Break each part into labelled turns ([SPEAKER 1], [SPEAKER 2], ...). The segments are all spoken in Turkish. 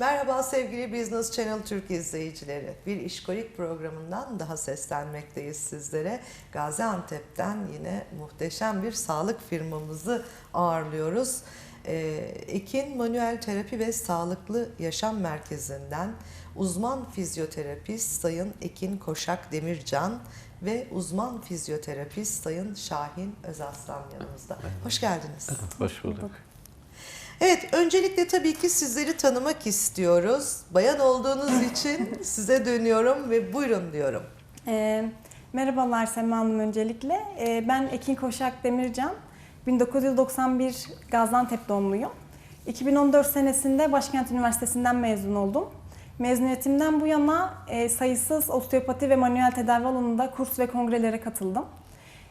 [SPEAKER 1] Merhaba sevgili Business Channel Türk izleyicileri. Bir işkolik programından daha seslenmekteyiz sizlere. Gaziantep'ten yine muhteşem bir sağlık firmamızı ağırlıyoruz. Ee, Ekin Manuel Terapi ve Sağlıklı Yaşam Merkezi'nden uzman fizyoterapist Sayın Ekin Koşak Demircan ve uzman fizyoterapist Sayın Şahin Özaslan yanımızda. Hoş geldiniz.
[SPEAKER 2] Hoş bulduk.
[SPEAKER 1] Evet, öncelikle tabii ki sizleri tanımak istiyoruz. Bayan olduğunuz için size dönüyorum ve buyurun diyorum.
[SPEAKER 3] Ee, merhabalar Sema Hanım öncelikle. Ee, ben Ekin Koşak Demircan. 1991 Gaziantep doğumluyum. 2014 senesinde Başkent Üniversitesi'nden mezun oldum. Mezuniyetimden bu yana e, sayısız osteopati ve manuel tedavi alanında kurs ve kongrelere katıldım.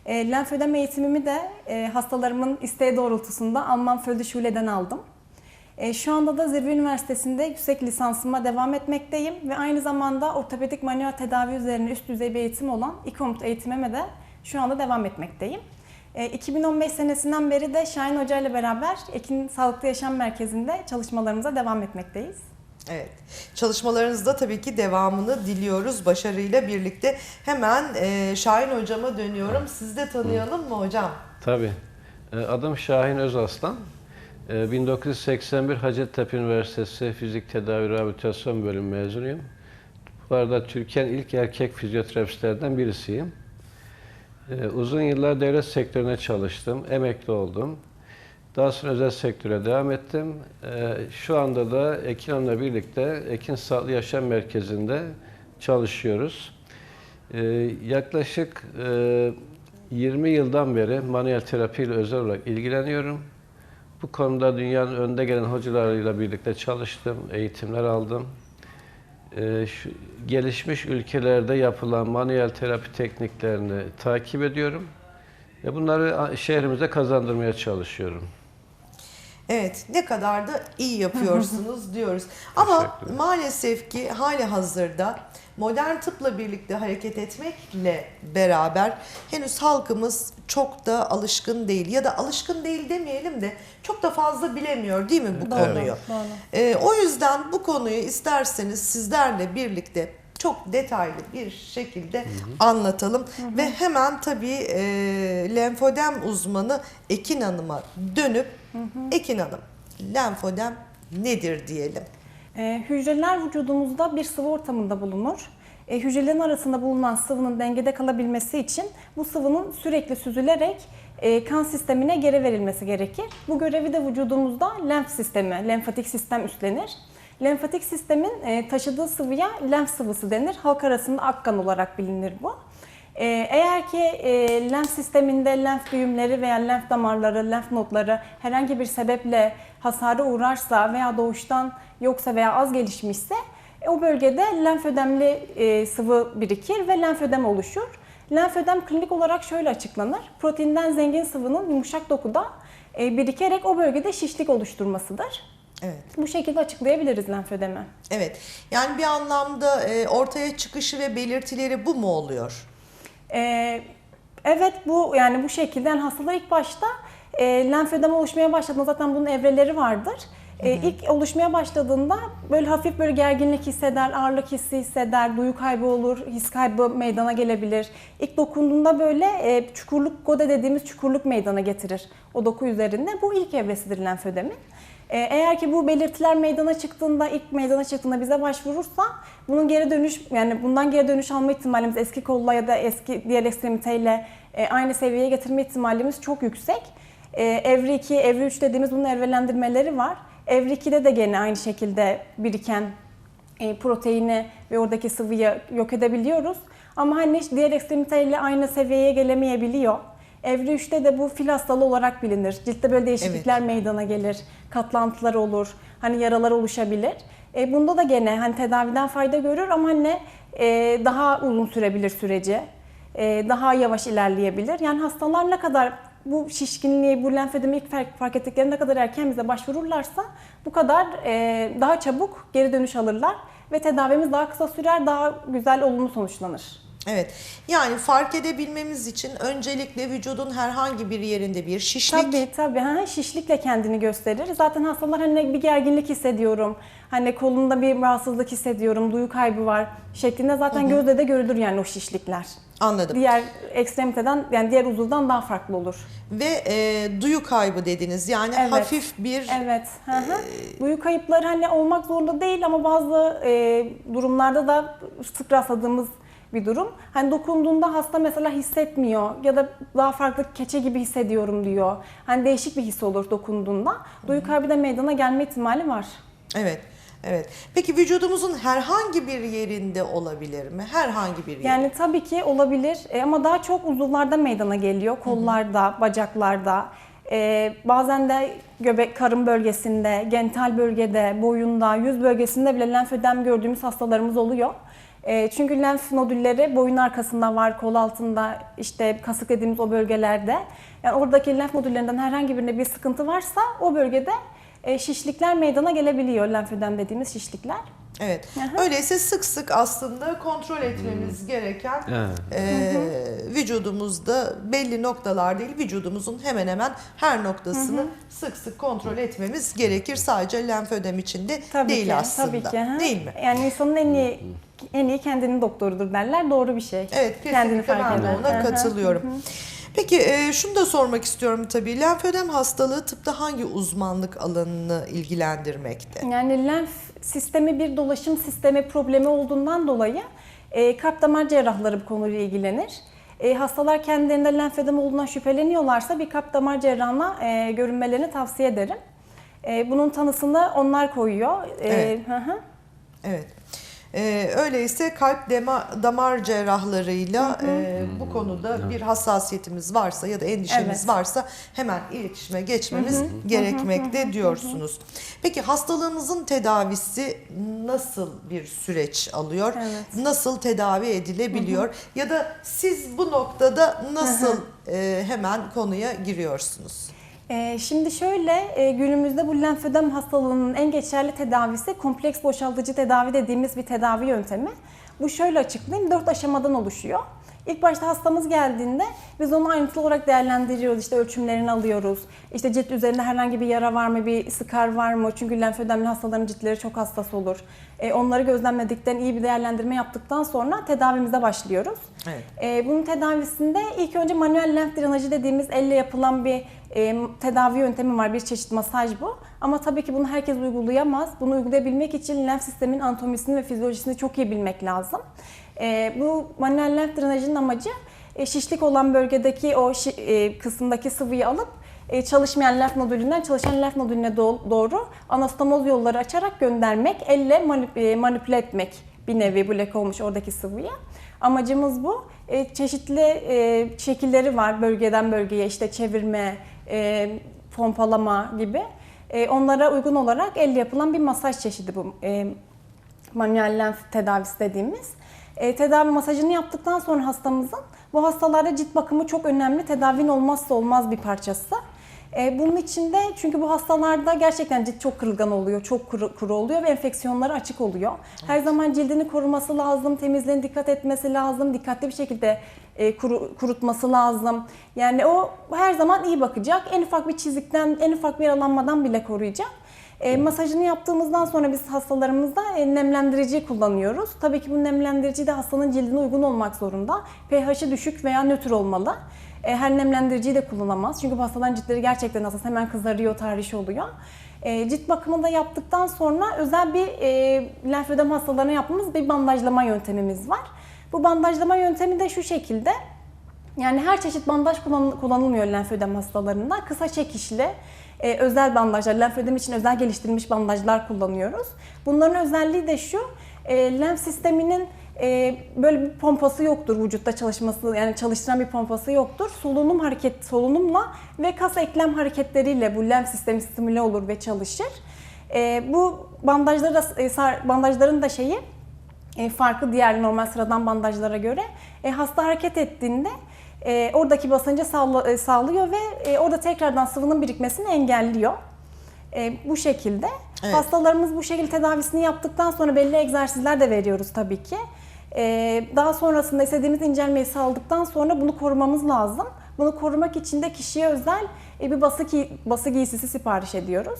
[SPEAKER 3] E, lenfödem eğitimimi de e, hastalarımın isteği doğrultusunda Alman Földü Schule'den aldım. E, şu anda da Zirve Üniversitesi'nde yüksek lisansıma devam etmekteyim ve aynı zamanda ortopedik manuel tedavi üzerine üst düzey bir eğitim olan İKOMT eğitimime de şu anda devam etmekteyim. E, 2015 senesinden beri de Şahin Hoca ile beraber Ekin Sağlıklı Yaşam Merkezi'nde çalışmalarımıza devam etmekteyiz.
[SPEAKER 1] Evet, çalışmalarınızda tabii ki devamını diliyoruz başarıyla birlikte. Hemen e, Şahin Hocama dönüyorum. Siz de tanıyalım mı hocam?
[SPEAKER 2] Tabii. Ee, Adım Şahin Özaslan. Ee, 1981 Hacettepe Üniversitesi Fizik Tedavi Rehabilitasyon Bölümü mezunuyum. Bu arada Türkiye'nin ilk erkek fizyoterapistlerden birisiyim. Ee, Uzun yıllar devlet sektörüne çalıştım, emekli oldum. Daha sonra özel sektöre devam ettim. Ee, Şu anda da Ekin Hanım'la birlikte Ekin Sağlıklı Yaşam Merkezi'nde çalışıyoruz. Ee, Yaklaşık e, 20 yıldan beri manuel terapiyle özel olarak ilgileniyorum. Bu konuda dünyanın önde gelen hocalarıyla birlikte çalıştım, eğitimler aldım. Ee, şu, gelişmiş ülkelerde yapılan manuel terapi tekniklerini takip ediyorum bunları şehrimize kazandırmaya çalışıyorum.
[SPEAKER 1] Evet, ne kadar da iyi yapıyorsunuz diyoruz. Ama maalesef ki hali hazırda modern tıpla birlikte hareket etmekle beraber henüz halkımız çok da alışkın değil ya da alışkın değil demeyelim de çok da fazla bilemiyor değil mi bu
[SPEAKER 3] Doğru,
[SPEAKER 1] konuyu?
[SPEAKER 3] doğru.
[SPEAKER 1] Ee, o yüzden bu konuyu isterseniz sizlerle birlikte çok detaylı bir şekilde anlatalım ve hemen tabii e, lenfodem uzmanı Ekin Hanım'a dönüp Ekin Hanım lenfodem nedir diyelim.
[SPEAKER 3] E, hücreler vücudumuzda bir sıvı ortamında bulunur. E, hücrelerin arasında bulunan sıvının dengede kalabilmesi için bu sıvının sürekli süzülerek e, kan sistemine geri verilmesi gerekir. Bu görevi de vücudumuzda lenf sistemi, lenfatik sistem üstlenir. Lenfatik sistemin e, taşıdığı sıvıya lenf sıvısı denir. Halk arasında akkan olarak bilinir bu. Ee, Eğer ki e, lenf sisteminde lenf düğümleri veya lenf damarları, lenf nodları herhangi bir sebeple hasara uğrarsa veya doğuştan yoksa veya az gelişmişse e, o bölgede lenfödemli e, sıvı birikir ve lenfödem oluşur. Lenfödem klinik olarak şöyle açıklanır. Proteinden zengin sıvının yumuşak dokuda e, birikerek o bölgede şişlik oluşturmasıdır.
[SPEAKER 1] Evet.
[SPEAKER 3] Bu şekilde açıklayabiliriz lenfödemi.
[SPEAKER 1] Evet. Yani bir anlamda e, ortaya çıkışı ve belirtileri bu mu oluyor?
[SPEAKER 3] Ee, evet bu yani bu şekilde yani hastalar ilk başta e, lenfödem oluşmaya başladığında zaten bunun evreleri vardır. E, ilk oluşmaya başladığında böyle hafif böyle gerginlik hisseder, ağırlık hissi hisseder, duyu kaybı olur, his kaybı meydana gelebilir. İlk dokunduğunda böyle e, çukurluk gode dediğimiz çukurluk meydana getirir o doku üzerinde. Bu ilk evresidir lenfödemin. E, Eğer ki bu belirtiler meydana çıktığında, ilk meydana çıktığında bize başvurursa bunun geri dönüş yani bundan geri dönüş alma ihtimalimiz eski kolla ya da eski diğer ekstremiteyle e, aynı seviyeye getirme ihtimalimiz çok yüksek. E, Evre 2, evre 3 dediğimiz bunun evrelendirmeleri var. Evre 2'de de gene aynı şekilde biriken e, proteini ve oradaki sıvıyı yok edebiliyoruz. Ama hani diğer ekstremiteyle aynı seviyeye gelemeyebiliyor. Evre 3'te de bu fil hastalığı olarak bilinir. Ciltte böyle değişiklikler meydana gelir, katlantılar olur, hani yaralar oluşabilir. E, bunda da gene hani tedaviden fayda görür ama hani e, daha uzun sürebilir süreci, e, daha yavaş ilerleyebilir. Yani hastalar ne kadar bu şişkinliği, bu lenfödemi ilk fark, fark ettikleri ne kadar erken bize başvururlarsa bu kadar e, daha çabuk geri dönüş alırlar ve tedavimiz daha kısa sürer, daha güzel olumlu sonuçlanır.
[SPEAKER 1] Evet. Yani fark edebilmemiz için öncelikle vücudun herhangi bir yerinde bir şişlik
[SPEAKER 3] Tabii tabii. Ha, şişlikle kendini gösterir. Zaten hastalar hani bir gerginlik hissediyorum. Hani kolunda bir rahatsızlık hissediyorum, duyu kaybı var şeklinde zaten gözle de görülür yani o şişlikler.
[SPEAKER 1] Anladım.
[SPEAKER 3] Diğer ekstremiteden yani diğer uzuvdan daha farklı olur.
[SPEAKER 1] Ve e, duyu kaybı dediniz. Yani
[SPEAKER 3] Evet.
[SPEAKER 1] hafif bir
[SPEAKER 3] Evet. Hı hı. Duyu kayıpları hani olmak zorunda değil ama bazı e, durumlarda da sık rastladığımız bir durum. Hani dokunduğunda hasta mesela hissetmiyor ya da daha farklı keçe gibi hissediyorum diyor. Hani değişik bir his olur dokunduğunda. Duyu kaybı da meydana gelme ihtimali var.
[SPEAKER 1] Evet. Evet. Peki vücudumuzun herhangi bir yerinde olabilir mi? Herhangi bir yerinde.
[SPEAKER 3] Yani tabii ki olabilir e, ama daha çok uzuvlarda meydana geliyor. Kollarda, bacaklarda, e, bazen de göbek, karın bölgesinde, genital bölgede, boyunda, yüz bölgesinde bile lenfödem gördüğümüz hastalarımız oluyor. E, çünkü lenf nodülleri boyun arkasında var, kol altında, işte kasık dediğimiz o bölgelerde. Yani oradaki lenf nodüllerinden herhangi birinde bir sıkıntı varsa o bölgede e, şişlikler meydana gelebiliyor, lenfödem dediğimiz şişlikler.
[SPEAKER 1] Evet.
[SPEAKER 3] Aha.
[SPEAKER 1] Öyleyse sık sık aslında kontrol etmemiz gereken
[SPEAKER 2] Evet.
[SPEAKER 1] e, vücudumuzda belli noktalar değil, vücudumuzun hemen hemen her noktasını sık sık kontrol etmemiz gerekir. Sadece lenfödem içinde
[SPEAKER 3] Tabii
[SPEAKER 1] değil
[SPEAKER 3] ki,
[SPEAKER 1] aslında.
[SPEAKER 3] Tabii ki. hı.
[SPEAKER 1] Değil mi?
[SPEAKER 3] Yani insanın en iyi en iyi kendinin doktorudur derler. Doğru bir şey.
[SPEAKER 1] Evet
[SPEAKER 3] Kendini
[SPEAKER 1] kesinlikle
[SPEAKER 3] fark
[SPEAKER 1] ben de
[SPEAKER 3] eden.
[SPEAKER 1] ona
[SPEAKER 3] Hı hı.
[SPEAKER 1] Peki e, şunu da sormak istiyorum tabii. Lenfödem hastalığı tıpta hangi uzmanlık alanını ilgilendirmekte?
[SPEAKER 3] Yani lenf sistemi bir dolaşım sistemi problemi olduğundan dolayı e, kalp damar cerrahları bu konuyla ilgilenir. E, hastalar kendilerinde lenfödem olduğundan şüpheleniyorlarsa bir kalp damar cerrahına e, görünmelerini tavsiye ederim. E, bunun tanısını onlar koyuyor. E,
[SPEAKER 1] Evet.
[SPEAKER 3] hı hı.
[SPEAKER 1] Evet. Ee, öyleyse kalp dema, damar cerrahlarıyla e, bu konuda bir hassasiyetimiz varsa ya da endişemiz
[SPEAKER 3] Evet.
[SPEAKER 1] varsa hemen iletişime geçmemiz gerekmekte diyorsunuz. Peki hastalığımızın tedavisi nasıl bir süreç alıyor?
[SPEAKER 3] Evet.
[SPEAKER 1] Nasıl tedavi edilebiliyor? Ya da siz bu noktada nasıl e, hemen konuya giriyorsunuz?
[SPEAKER 3] Ee, Şimdi şöyle e, günümüzde bu lenfödem hastalığının en geçerli tedavisi kompleks boşaltıcı tedavi dediğimiz bir tedavi yöntemi. Bu şöyle açıklayayım, dört aşamadan oluşuyor. İlk başta hastamız geldiğinde biz onu ayrıntılı olarak değerlendiriyoruz. İşte ölçümlerini alıyoruz. İşte cilt üzerinde herhangi bir yara var mı, bir sıkar var mı? Çünkü lenfödemli hastaların ciltleri çok hassas olur. E, onları gözlemledikten, iyi bir değerlendirme yaptıktan sonra tedavimize başlıyoruz.
[SPEAKER 1] Evet.
[SPEAKER 3] E, bunun tedavisinde ilk önce manuel lenf drenajı dediğimiz elle yapılan bir e, tedavi yöntemi var. Bir çeşit masaj bu. Ama tabii ki bunu herkes uygulayamaz. Bunu uygulayabilmek için lenf sistemin anatomisini ve fizyolojisini çok iyi bilmek lazım. E, bu manuel lenf amacı e, şişlik olan bölgedeki o şi- e, kısımdaki sıvıyı alıp e, çalışmayan lenf nodülünden çalışan lenf nodülüne do- doğru anastomoz yolları açarak göndermek, elle manip- e, manipüle etmek bir nevi blok olmuş oradaki sıvıya. Amacımız bu. E, çeşitli e, şekilleri var bölgeden bölgeye işte çevirme, e, pompalama gibi. E, onlara uygun olarak elle yapılan bir masaj çeşidi bu e, manuel lenf tedavisi dediğimiz. E, tedavi masajını yaptıktan sonra hastamızın bu hastalarda cilt bakımı çok önemli. Tedavinin olmazsa olmaz bir parçası. E, bunun içinde çünkü bu hastalarda gerçekten cilt çok kırılgan oluyor, çok kuru, kuru oluyor ve enfeksiyonlara açık oluyor. Her zaman cildini koruması lazım, temizliğine dikkat etmesi lazım, dikkatli bir şekilde e, kuru- kurutması lazım. Yani o her zaman iyi bakacak. En ufak bir çizikten, en ufak bir yaralanmadan bile koruyacak. E, masajını yaptığımızdan sonra biz hastalarımızda e, nemlendirici kullanıyoruz. Tabii ki bu nemlendirici de hastanın cildine uygun olmak zorunda. pH'i düşük veya nötr olmalı. E, her nemlendiriciyi de kullanamaz. Çünkü hastaların ciltleri gerçekten hassas. Hemen kızarıyor, tahriş oluyor. E, cilt bakımını da yaptıktan sonra özel bir e, lenfödem hastalarına yaptığımız bir bandajlama yöntemimiz var. Bu bandajlama yöntemi de şu şekilde. Yani her çeşit bandaj kullan- kullanılmıyor lenfödem hastalarında. Kısa çekişli, e, özel bandajlar, lenfödem için özel geliştirilmiş bandajlar kullanıyoruz. Bunların özelliği de şu, e, lenf sisteminin e, böyle bir pompası yoktur vücutta çalışması, yani çalıştıran bir pompası yoktur. Solunum hareket, solunumla ve kas eklem hareketleriyle bu lenf sistemi stimüle olur ve çalışır. E, bu bandajları, da- e, bandajların da şeyi, e, farkı diğer normal sıradan bandajlara göre e, hasta hareket ettiğinde e, oradaki basıncı sağla- e, sağlıyor ve e, orada tekrardan sıvının birikmesini engelliyor. E, bu şekilde.
[SPEAKER 1] Evet.
[SPEAKER 3] Hastalarımız bu şekilde tedavisini yaptıktan sonra belli egzersizler de veriyoruz tabii ki. Ee, daha sonrasında istediğimiz incelmeyi sağladıktan sonra bunu korumamız lazım. Bunu korumak için de kişiye özel e, bir bası, gi- bası giysisi sipariş ediyoruz.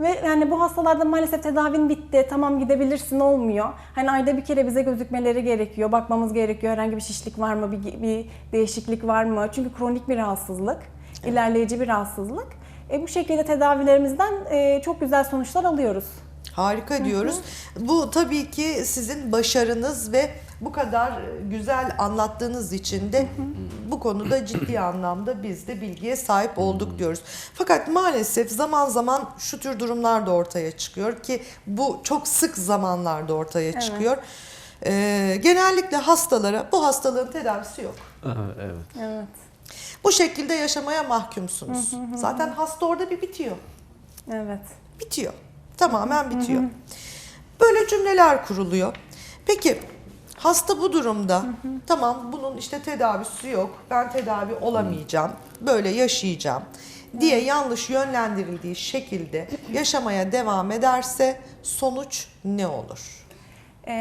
[SPEAKER 3] Ve yani bu hastalarda maalesef tedavin bitti, tamam gidebilirsin olmuyor. Hani ayda bir kere bize gözükmeleri gerekiyor, bakmamız gerekiyor. Herhangi bir şişlik var mı, bir, bir değişiklik var mı? Çünkü kronik bir rahatsızlık, ilerleyici bir rahatsızlık. E, bu şekilde tedavilerimizden e, çok güzel sonuçlar alıyoruz.
[SPEAKER 1] Harika diyoruz. Bu tabii ki sizin başarınız ve bu kadar güzel anlattığınız için de bu konuda ciddi anlamda biz de bilgiye sahip olduk diyoruz. Fakat maalesef zaman zaman şu tür durumlar da ortaya çıkıyor ki bu çok sık zamanlarda ortaya çıkıyor. Ee, genellikle hastalara bu hastalığın tedavisi yok.
[SPEAKER 2] Aha, evet.
[SPEAKER 3] Evet.
[SPEAKER 1] Bu şekilde yaşamaya mahkumsunuz. Zaten hasta orada bir bitiyor.
[SPEAKER 3] Evet.
[SPEAKER 1] bitiyor. Tamamen bitiyor. Böyle cümleler kuruluyor. Peki hasta bu durumda tamam bunun işte tedavisi yok. Ben tedavi olamayacağım. Böyle yaşayacağım diye yanlış yönlendirildiği şekilde yaşamaya devam ederse sonuç ne olur?
[SPEAKER 3] Ee,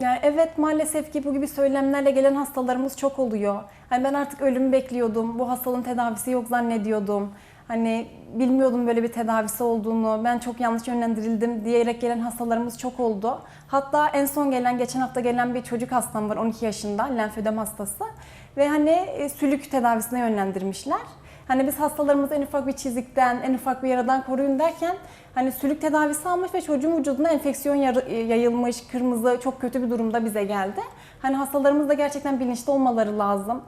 [SPEAKER 3] yani evet maalesef ki bu gibi söylemlerle gelen hastalarımız çok oluyor. Hani ben artık ölümü bekliyordum, bu hastalığın tedavisi yok zannediyordum. Hani bilmiyordum böyle bir tedavisi olduğunu, ben çok yanlış yönlendirildim diyerek gelen hastalarımız çok oldu. Hatta en son gelen, geçen hafta gelen bir çocuk hastam var 12 yaşında, lenfödem hastası. Ve hani e, sülük tedavisine yönlendirmişler. Hani biz hastalarımızı en ufak bir çizikten, en ufak bir yaradan koruyun derken hani sülük tedavisi almış ve çocuğun vücuduna enfeksiyon yarı- yayılmış, kırmızı, çok kötü bir durumda bize geldi. Hani hastalarımız da gerçekten bilinçli olmaları lazım.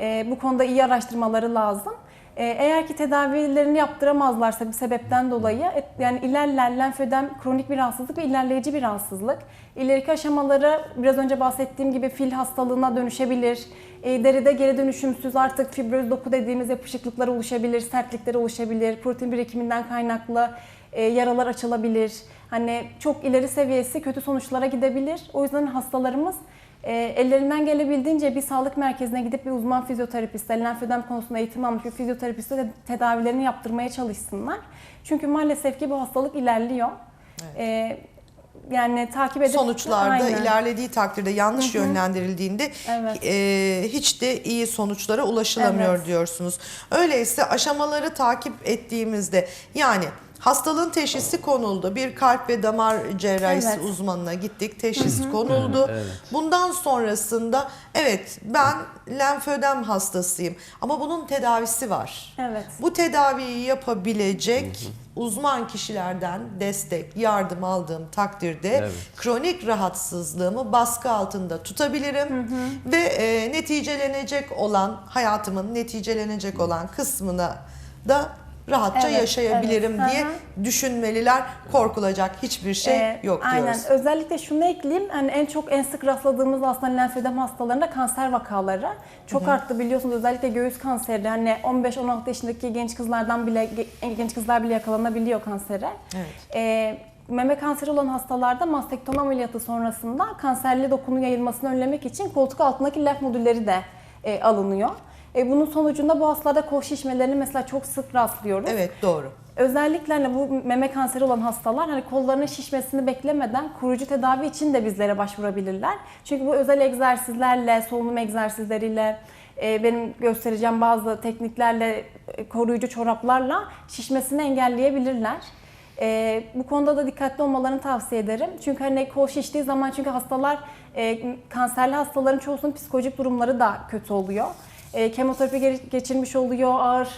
[SPEAKER 3] Ee, bu konuda iyi araştırmaları lazım. Ee, eğer ki tedavilerini yaptıramazlarsa bir sebepten dolayı yani ilerler lenfödem kronik bir rahatsızlık ve ilerleyici bir rahatsızlık. İleriki aşamaları biraz önce bahsettiğim gibi fil hastalığına dönüşebilir. E, deride geri dönüşümsüz artık fibroz doku dediğimiz yapışıklıklar oluşabilir, sertlikler oluşabilir, protein birikiminden kaynaklı e, yaralar açılabilir. Hani çok ileri seviyesi kötü sonuçlara gidebilir. O yüzden hastalarımız e, ellerinden gelebildiğince bir sağlık merkezine gidip bir uzman fizyoterapiste, lenfödem konusunda eğitim almış bir fizyoterapiste de tedavilerini yaptırmaya çalışsınlar. Çünkü maalesef ki bu hastalık ilerliyor. E, yani takip edip
[SPEAKER 1] Sonuçlarda
[SPEAKER 3] Aynen.
[SPEAKER 1] ilerlediği takdirde yanlış yönlendirildiğinde
[SPEAKER 3] Evet.
[SPEAKER 1] e, hiç de iyi sonuçlara ulaşılamıyor
[SPEAKER 3] Evet.
[SPEAKER 1] diyorsunuz. Öyleyse aşamaları takip ettiğimizde yani hastalığın teşhisi konuldu. Bir kalp ve damar cerrahisi
[SPEAKER 3] Evet.
[SPEAKER 1] uzmanına gittik. Teşhis konuldu.
[SPEAKER 2] Evet.
[SPEAKER 1] Bundan sonrasında evet ben lenfödem hastasıyım ama bunun tedavisi var.
[SPEAKER 3] Evet.
[SPEAKER 1] Bu tedaviyi yapabilecek uzman kişilerden destek, yardım aldığım takdirde
[SPEAKER 2] Evet.
[SPEAKER 1] kronik rahatsızlığımı baskı altında tutabilirim ve e, neticelenecek olan hayatımın neticelenecek olan kısmına da rahatça
[SPEAKER 3] Evet,
[SPEAKER 1] yaşayabilirim
[SPEAKER 3] evet.
[SPEAKER 1] diye
[SPEAKER 3] Hı hı.
[SPEAKER 1] düşünmeliler. Korkulacak hiçbir şey
[SPEAKER 3] Ee,
[SPEAKER 1] yok
[SPEAKER 3] aynen.
[SPEAKER 1] diyoruz.
[SPEAKER 3] Özellikle şunu ekleyeyim. Hani en çok en sık rastladığımız aslında lenfödem hastalarında kanser vakaları çok arttı biliyorsunuz. Özellikle göğüs kanseri hani 15-16 yaşındaki genç kızlardan bile ge- genç kızlar bile yakalanabiliyor kansere.
[SPEAKER 1] Evet.
[SPEAKER 3] Ee, meme kanseri olan hastalarda mastektomi ameliyatı sonrasında kanserli dokunun yayılmasını önlemek için koltuk altındaki lenf nodülleri de e, alınıyor. E, bunun sonucunda bu hastalarda kol şişmelerini mesela çok sık rastlıyoruz.
[SPEAKER 1] Evet doğru.
[SPEAKER 3] Özellikle hani bu meme kanseri olan hastalar hani kollarının şişmesini beklemeden koruyucu tedavi için de bizlere başvurabilirler. Çünkü bu özel egzersizlerle, solunum egzersizleriyle, e, benim göstereceğim bazı tekniklerle, e, koruyucu çoraplarla şişmesini engelleyebilirler. E, bu konuda da dikkatli olmalarını tavsiye ederim. Çünkü hani kol şiştiği zaman çünkü hastalar, e, kanserli hastaların çoğusunun psikolojik durumları da kötü oluyor. E, kemoterapi ge- geçirmiş oluyor, ağır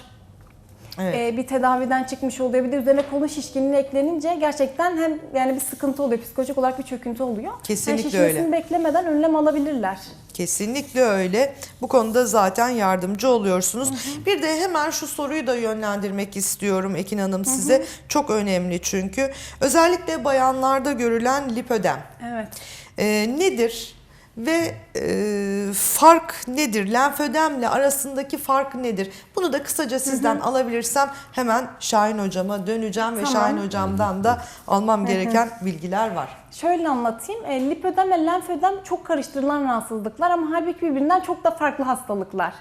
[SPEAKER 1] Evet.
[SPEAKER 3] e, bir tedaviden çıkmış oluyor. Bir de üzerine kolun şişkinliği eklenince gerçekten hem yani bir sıkıntı oluyor. Psikolojik olarak bir çöküntü oluyor.
[SPEAKER 1] Kesinlikle
[SPEAKER 3] yani
[SPEAKER 1] öyle.
[SPEAKER 3] beklemeden önlem alabilirler.
[SPEAKER 1] Kesinlikle öyle. Bu konuda zaten yardımcı oluyorsunuz. Bir de hemen şu soruyu da yönlendirmek istiyorum Ekin Hanım size. Çok önemli çünkü. Özellikle bayanlarda görülen lipödem.
[SPEAKER 3] Evet.
[SPEAKER 1] Ee, nedir? Ve e, fark nedir? Lenfödemle arasındaki fark nedir? Bunu da kısaca sizden alabilirsem hemen Şahin hocama döneceğim ve
[SPEAKER 3] Tamam.
[SPEAKER 1] Şahin hocamdan da almam gereken bilgiler var.
[SPEAKER 3] Şöyle anlatayım. E, lipödem ve lenfödem çok karıştırılan rahatsızlıklar ama halbuki birbirinden çok da farklı hastalıklar.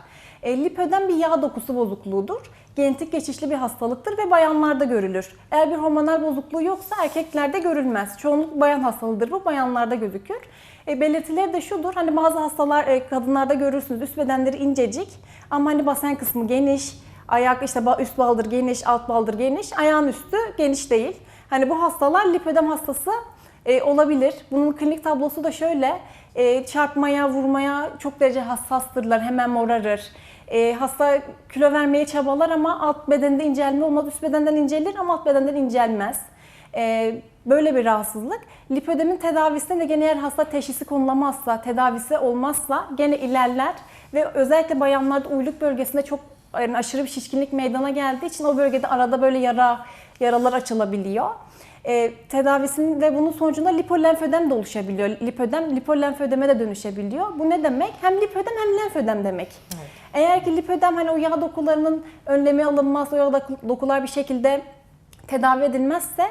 [SPEAKER 3] E, lipödem bir yağ dokusu bozukluğudur. Genetik geçişli bir hastalıktır ve bayanlarda görülür. Eğer bir hormonal bozukluğu yoksa erkeklerde görülmez. Çoğunluk bayan hastalığıdır bu, bayanlarda gözükür. E, belirtileri de şudur, hani bazı hastalar e, kadınlarda görürsünüz üst bedenleri incecik ama hani basen kısmı geniş, ayak işte üst baldır geniş, alt baldır geniş, ayağın üstü geniş değil. Hani bu hastalar lipödem hastası e, olabilir. Bunun klinik tablosu da şöyle, e, çarpmaya, vurmaya çok derece hassastırlar, hemen morarır. E, hasta kilo vermeye çabalar ama alt bedende incelme olmaz, üst bedenden incelir ama alt bedenden incelmez. E, böyle bir rahatsızlık. Lipödemin tedavisinde de gene eğer hasta teşhisi konulamazsa, tedavisi olmazsa gene ilerler ve özellikle bayanlarda uyluk bölgesinde çok yani aşırı bir şişkinlik meydana geldiği için o bölgede arada böyle yara yaralar açılabiliyor. E, tedavisinin ve bunun sonucunda lipolenfödem de oluşabiliyor. Lipödem lipolenfödeme de dönüşebiliyor. Bu ne demek? Hem lipödem hem lenfödem demek. Eğer ki lipödem hani o yağ dokularının önlemi alınmaz, o yağ doku- dokular bir şekilde tedavi edilmezse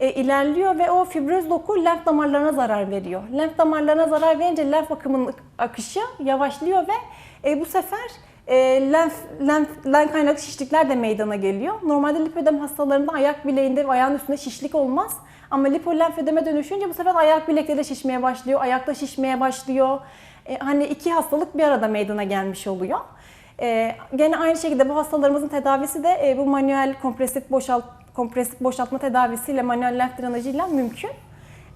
[SPEAKER 3] e, ilerliyor ve o fibroz doku lenf damarlarına zarar veriyor. Lenf damarlarına zarar verince lenf akımının akışı yavaşlıyor ve e, bu sefer e, lenf, lenf, lenf kaynaklı şişlikler de meydana geliyor. Normalde lipödem hastalarında ayak bileğinde ve ayağın üstünde şişlik olmaz. Ama lipolenfödeme dönüşünce bu sefer ayak bilekte de şişmeye başlıyor, ayakta şişmeye başlıyor. E, hani iki hastalık bir arada meydana gelmiş oluyor. E, gene aynı şekilde bu hastalarımızın tedavisi de e, bu manuel kompresif boşalt kompresif boşaltma tedavisiyle manuel lenf drenajıyla mümkün.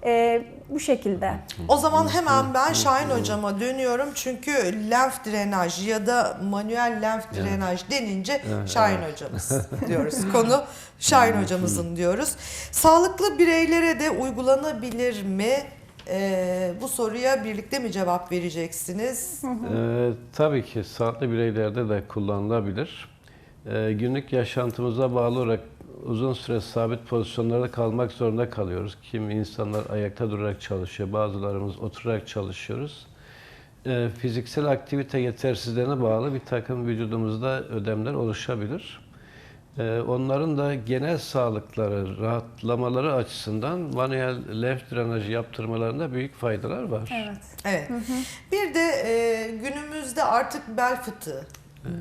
[SPEAKER 3] E, bu şekilde.
[SPEAKER 1] O zaman hemen ben Şahin hocama dönüyorum çünkü lenf drenaj ya da manuel lenf drenaj denince Şahin hocamız diyoruz. Konu Şahin hocamızın diyoruz. Sağlıklı bireylere de uygulanabilir mi? Ee, bu soruya birlikte mi cevap vereceksiniz?
[SPEAKER 2] Ee, tabii ki sağlıklı bireylerde de kullanılabilir. Ee, günlük yaşantımıza bağlı olarak uzun süre sabit pozisyonlarda kalmak zorunda kalıyoruz. Kim insanlar ayakta durarak çalışıyor, bazılarımız oturarak çalışıyoruz. Ee, fiziksel aktivite yetersizliğine bağlı bir takım vücudumuzda ödemler oluşabilir. Ee, onların da genel sağlıkları, rahatlamaları açısından manuel lenf drenajı yaptırmalarında büyük faydalar var.
[SPEAKER 3] Evet.
[SPEAKER 1] Evet. Bir de e, günümüzde artık bel fıtığı,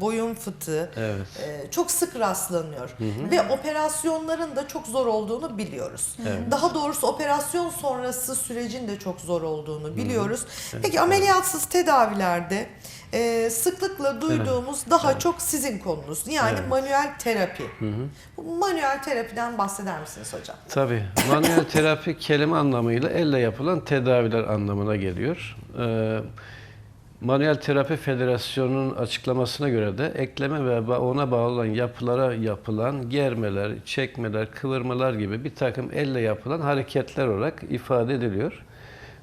[SPEAKER 1] boyun fıtığı
[SPEAKER 2] Evet.
[SPEAKER 1] e, çok sık rastlanıyor. Ve operasyonların da çok zor olduğunu biliyoruz. Daha doğrusu operasyon sonrası sürecin de çok zor olduğunu biliyoruz. Peki ameliyatsız tedavilerde e, sıklıkla duyduğumuz daha çok sizin konunuz. Yani
[SPEAKER 2] Evet.
[SPEAKER 1] manuel terapi. Bu manuel terapiden bahseder misiniz hocam?
[SPEAKER 2] Tabii. Manuel terapi kelime anlamıyla elle yapılan tedaviler anlamına geliyor. Ee, Manuel Terapi Federasyonu'nun açıklamasına göre de ekleme ve ona bağlı olan yapılara yapılan germeler, çekmeler, kıvırmalar gibi bir takım elle yapılan hareketler olarak ifade ediliyor.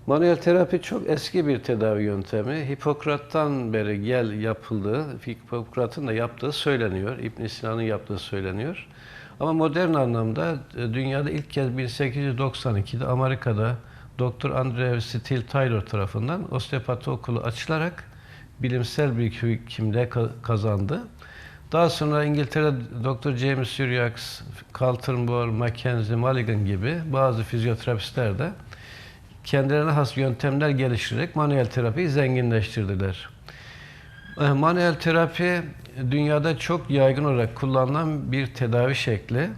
[SPEAKER 2] Manuel terapi çok eski bir tedavi yöntemi. Hipokrat'tan beri gel yapıldığı, Hipokrat'ın da yaptığı söyleniyor. İbn Sina'nın yaptığı söyleniyor. Ama modern anlamda e, dünyada ilk kez 1892'de Amerika'da Dr. Andrew Steele Taylor tarafından osteopati okulu açılarak bilimsel bir ka- kazandı. Daha sonra İngiltere'de Dr. James Carl Turnbull, Mackenzie Mulligan gibi bazı fizyoterapistler de kendilerine has yöntemler geliştirerek manuel terapiyi zenginleştirdiler. Eh, Manuel terapi dünyada çok yaygın olarak kullanılan bir tedavi şekli.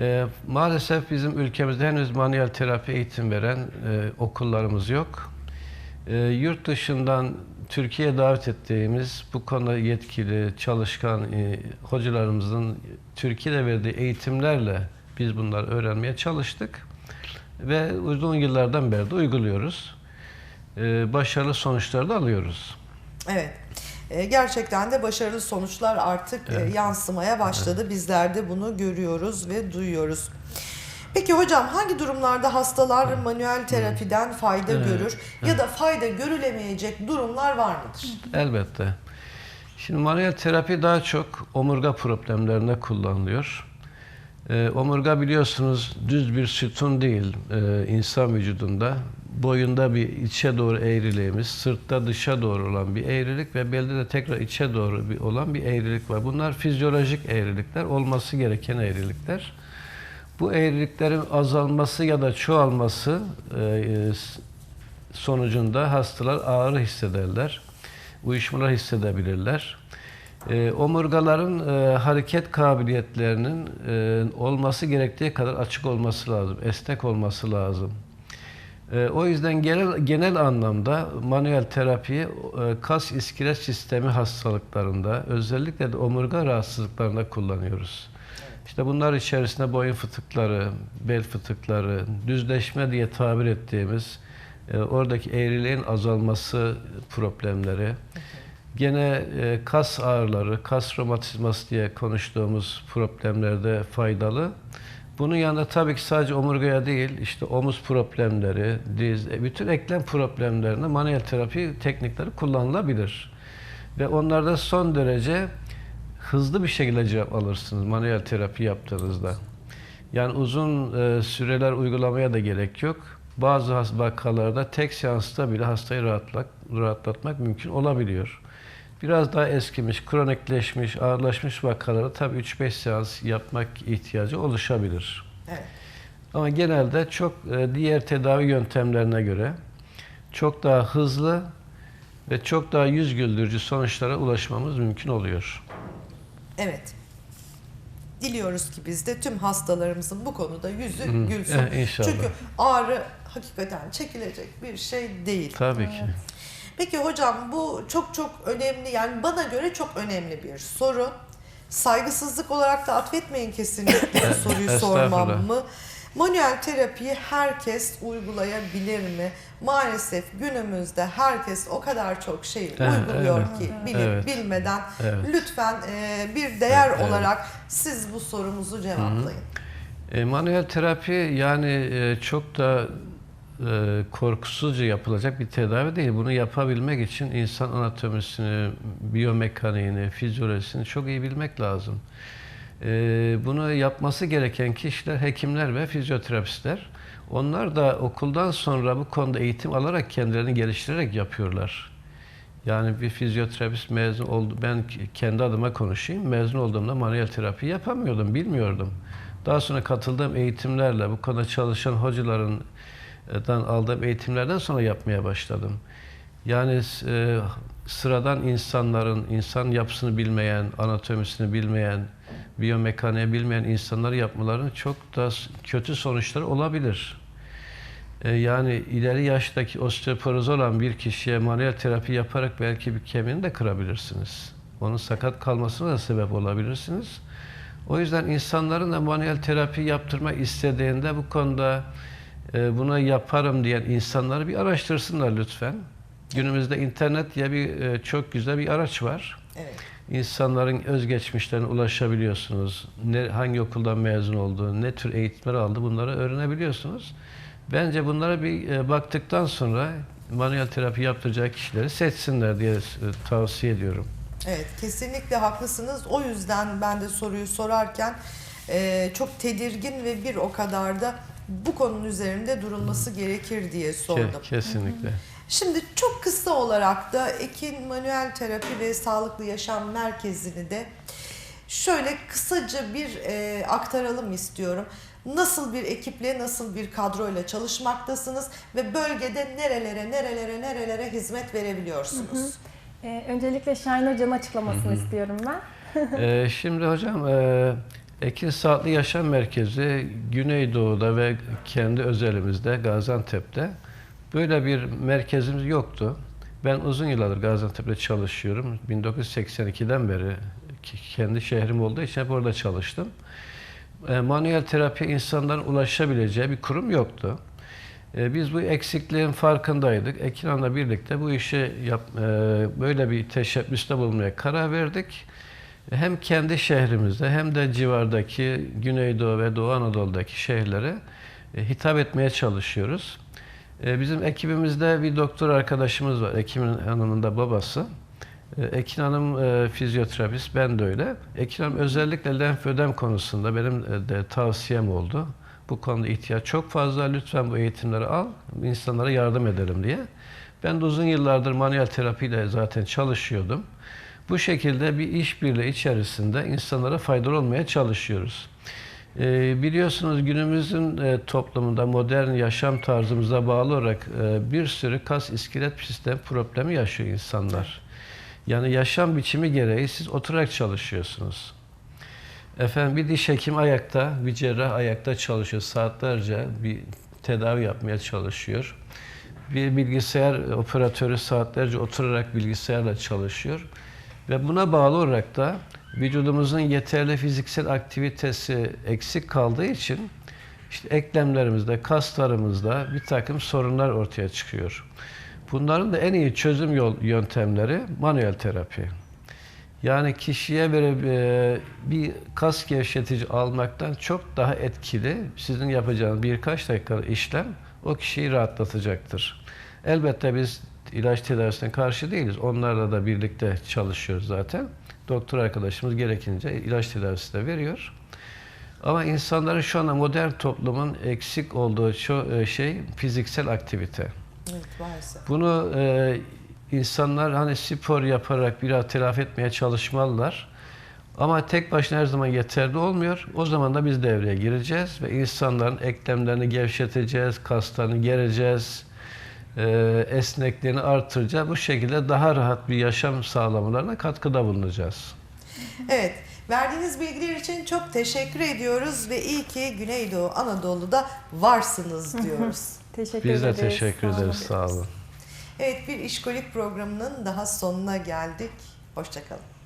[SPEAKER 2] Ee, maalesef bizim ülkemizde henüz manuel terapi eğitim veren e, okullarımız yok. Ee, yurt dışından Türkiye'ye davet ettiğimiz bu konuda yetkili, çalışkan e, hocalarımızın Türkiye'de verdiği eğitimlerle biz bunları öğrenmeye çalıştık. Ve uzun yıllardan beri de uyguluyoruz. Ee, başarılı sonuçlar da alıyoruz.
[SPEAKER 1] Evet. E, Gerçekten de başarılı sonuçlar artık e, yansımaya başladı. Bizler de bunu görüyoruz ve duyuyoruz. Peki hocam hangi durumlarda hastalar manuel terapiden fayda görür ya da fayda görülemeyecek durumlar var mıdır?
[SPEAKER 2] Elbette. Şimdi manuel terapi daha çok omurga problemlerinde kullanılıyor. Ee, omurga biliyorsunuz düz bir sütun değil e, insan vücudunda. Boyunda bir içe doğru eğriliğimiz, sırtta dışa doğru olan bir eğrilik ve belde de tekrar içe doğru bir olan bir eğrilik var. Bunlar fizyolojik eğrilikler, olması gereken eğrilikler. Bu eğriliklerin azalması ya da çoğalması e, e, sonucunda hastalar ağrı hissederler, uyuşmalar hissedebilirler. E, omurgaların e, hareket kabiliyetlerinin e, olması gerektiği kadar açık olması lazım, esnek olması lazım. E, o yüzden genel genel anlamda manuel terapiyi e, kas iskelet sistemi hastalıklarında, özellikle de omurga rahatsızlıklarında kullanıyoruz. İşte bunlar içerisinde boyun fıtıkları, bel fıtıkları, düzleşme diye tabir ettiğimiz e, oradaki eğriliğin azalması problemleri, gene e, kas ağrıları, kas romatizması diye konuştuğumuz problemlerde faydalı. Bunun yanında tabii ki sadece omurgaya değil, işte omuz problemleri, diz, e, bütün eklem problemlerinde manuel terapi teknikleri kullanılabilir. Ve onlarda son derece hızlı bir şekilde cevap alırsınız manuel terapi yaptığınızda. Yani uzun e, süreler uygulamaya da gerek yok. Bazı vakalarda tek seansta bile hastayı rahatlat, rahatlatmak mümkün olabiliyor. Biraz daha eskimiş, kronikleşmiş, ağırlaşmış vakalara tabii 3-5 seans yapmak ihtiyacı oluşabilir.
[SPEAKER 1] Evet.
[SPEAKER 2] Ama genelde çok e, diğer tedavi yöntemlerine göre çok daha hızlı ve çok daha yüz güldürücü sonuçlara ulaşmamız mümkün oluyor.
[SPEAKER 1] Evet. Diliyoruz ki biz de tüm hastalarımızın bu konuda yüzü gülsün.
[SPEAKER 2] eh, inşallah.
[SPEAKER 1] Çünkü ağrı hakikaten çekilecek bir şey değil.
[SPEAKER 2] Tabii ki.
[SPEAKER 1] Peki hocam bu çok çok önemli yani bana göre çok önemli bir soru. Saygısızlık olarak da atfetmeyin kesinlikle soruyu sormam mı? Manuel terapiyi herkes uygulayabilir mi? Maalesef günümüzde herkes o kadar çok şey
[SPEAKER 2] Evet,
[SPEAKER 1] uyguluyor
[SPEAKER 2] evet.
[SPEAKER 1] ki bilip
[SPEAKER 2] Evet.
[SPEAKER 1] bilmeden
[SPEAKER 2] Evet.
[SPEAKER 1] lütfen e, bir değer
[SPEAKER 2] Evet.
[SPEAKER 1] olarak siz bu sorumuzu cevaplayın.
[SPEAKER 2] E, manuel terapi yani e, çok da e, korkusuzca yapılacak bir tedavi değil. Bunu yapabilmek için insan anatomisini, biyomekaniğini, fizyolojisini çok iyi bilmek lazım. E, bunu yapması gereken kişiler hekimler ve fizyoterapistler. Onlar da okuldan sonra bu konuda eğitim alarak kendilerini geliştirerek yapıyorlar. Yani bir fizyoterapist mezun oldu. Ben kendi adıma konuşayım. Mezun olduğumda manuel terapi yapamıyordum, bilmiyordum. Daha sonra katıldığım eğitimlerle, bu konuda çalışan hocaların dan aldığım eğitimlerden sonra yapmaya başladım. Yani e, sıradan insanların, insan yapısını bilmeyen, anatomisini bilmeyen, biyomekaniği bilmeyen insanları yapmalarının çok da kötü sonuçları olabilir. E, Yani ileri yaştaki osteoporoz olan bir kişiye manuel terapi yaparak belki bir kemiğini de kırabilirsiniz. Onun sakat kalmasına da sebep olabilirsiniz. O yüzden insanların da manuel terapi yaptırmak istediğinde bu konuda e, buna yaparım diyen insanları bir araştırsınlar lütfen. Günümüzde internet diye bir e, çok güzel bir araç var.
[SPEAKER 1] Evet.
[SPEAKER 2] İnsanların özgeçmişlerine ulaşabiliyorsunuz. Ne, hangi okuldan mezun olduğu, ne tür eğitimler aldı bunları öğrenebiliyorsunuz. Bence bunlara bir e, baktıktan sonra manuel terapi yaptıracak kişileri seçsinler diye e, tavsiye ediyorum.
[SPEAKER 1] Evet kesinlikle haklısınız. O yüzden ben de soruyu sorarken e, çok tedirgin ve bir o kadar da bu konunun üzerinde durulması gerekir diye sordum.
[SPEAKER 2] kesinlikle.
[SPEAKER 1] Şimdi çok kısa olarak da Ekin Manuel Terapi ve Sağlıklı Yaşam Merkezi'ni de şöyle kısaca bir e, aktaralım istiyorum. Nasıl bir ekiple, nasıl bir kadroyla çalışmaktasınız ve bölgede nerelere, nerelere, nerelere hizmet verebiliyorsunuz?
[SPEAKER 3] Ee, öncelikle Şahin Hoca'nın açıklamasını istiyorum ben.
[SPEAKER 2] Ee, şimdi hocam e, Ekin Sağlıklı Yaşam Merkezi Güneydoğu'da ve kendi özelimizde Gaziantep'te böyle bir merkezimiz yoktu. Ben uzun yıllardır Gaziantep'te çalışıyorum. 1982'den beri kendi şehrim olduğu için hep orada çalıştım. E, manuel terapi insanların ulaşabileceği bir kurum yoktu. E, Biz bu eksikliğin farkındaydık. Ekin birlikte bu işi yap, e, böyle bir teşebbüste bulunmaya karar verdik. Hem kendi şehrimizde hem de civardaki Güneydoğu ve Doğu Anadolu'daki şehirlere e, hitap etmeye çalışıyoruz. E, Bizim ekibimizde bir doktor arkadaşımız var. Ekin Hanım'ın da babası. E, Ekin Hanım fizyoterapist, ben de öyle. Ekin Hanım özellikle lenfödem konusunda benim de tavsiyem oldu. Bu konuda ihtiyaç çok fazla. Lütfen bu eğitimleri al, insanlara yardım edelim diye. Ben de uzun yıllardır manuel terapiyle zaten çalışıyordum. Bu şekilde bir işbirliği içerisinde insanlara faydalı olmaya çalışıyoruz. Ee, biliyorsunuz günümüzün e, toplumunda modern yaşam tarzımıza bağlı olarak e, bir sürü kas iskelet sistem problemi yaşıyor insanlar. Yani yaşam biçimi gereği siz oturarak çalışıyorsunuz. Efendim bir diş hekimi ayakta, bir cerrah ayakta çalışıyor. Saatlerce bir tedavi yapmaya çalışıyor. Bir bilgisayar operatörü saatlerce oturarak bilgisayarla çalışıyor. Ve buna bağlı olarak da vücudumuzun yeterli fiziksel aktivitesi eksik kaldığı için işte eklemlerimizde, kaslarımızda bir takım sorunlar ortaya çıkıyor. Bunların da en iyi çözüm yol yöntemleri manuel terapi. Yani kişiye böyle e, bir kas gevşetici almaktan çok daha etkili sizin yapacağınız birkaç dakikalık işlem o kişiyi rahatlatacaktır. Elbette biz ilaç tedavisine karşı değiliz. Onlarla da birlikte çalışıyoruz zaten. Doktor arkadaşımız gerekince ilaç tedavisi de veriyor. Ama insanların şu anda modern toplumun eksik olduğu e, şey fiziksel aktivite.
[SPEAKER 1] Evet maalesef.
[SPEAKER 2] Bunu e, insanlar hani spor yaparak biraz telafi etmeye çalışmalılar. Ama tek başına her zaman yeterli olmuyor. O zaman da biz devreye gireceğiz ve insanların eklemlerini gevşeteceğiz, kaslarını gereceğiz, e, esnekliğini artıracağız. Bu şekilde daha rahat bir yaşam sağlamalarına katkıda bulunacağız.
[SPEAKER 1] Evet, verdiğiniz bilgiler için çok teşekkür ediyoruz ve iyi ki Güneydoğu Anadolu'da varsınız diyoruz.
[SPEAKER 3] Teşekkür
[SPEAKER 2] Biz de
[SPEAKER 3] ederiz.
[SPEAKER 2] teşekkür
[SPEAKER 3] Sağ olun.
[SPEAKER 2] ederiz. Sağ olun.
[SPEAKER 1] Evet, bir işkolik programının daha sonuna geldik. Hoşçakalın.